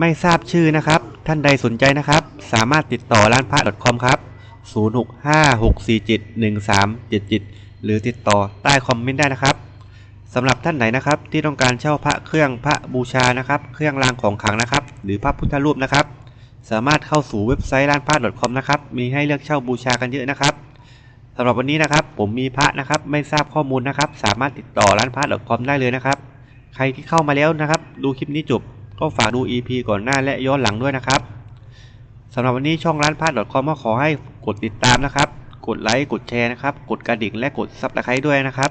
ไม่ทราบชื่อนะครับ ท่านใดสนใจนะครับ สามารถติดต่อร้านพระ .com ครับ 0656471377 หรือติดต่อใต้คอมเมนต์ได้นะครับสำหรับท่านไหนนะครับ ที่ต้องการเช่าพระเครื่องพระบูชานะครับ เครื่องรางของขลังนะครับ หรือพระพุทธรูปนะครับ สามารถเข้าสู่เว็บไซต์ร้านพระ .com นะครับ มีให้เลือกเช่าบูชากันเยอะนะครับสำหรับวันนี้นะครับผมมีพระนะครับไม่ทราบข้อมูลนะครับ สามารถติดต่อร้านพระ .com ได้เลยนะครับ ใครที่เข้ามาแล้วนะครับ ดูคลิปนี้จบ ก็ฝากดู EP ก่อนหน้าและย้อนหลังด้วยนะครับสำหรับวันนี้ช่องร้านพาร์ท .com ก็ขอให้กดติดตามนะครับ กดไลค์ กดแชร์นะครับ กดกระดิ่งและกดซับสไครต์ด้วยนะครับ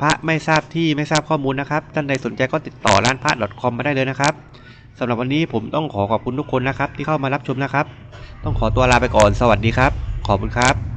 พระไม่ทราบที่ไม่ทราบข้อมูลนะครับ ท่านใดสนใจก็ติดต่อร้านพาร์ท .com มาได้เลยนะครับสำหรับวันนี้ผมต้องขอขอบคุณทุกคนนะครับ ที่เข้ามารับชมนะครับ ต้องขอตัวลาไปก่อน สวัสดีครับ ขอบคุณครับ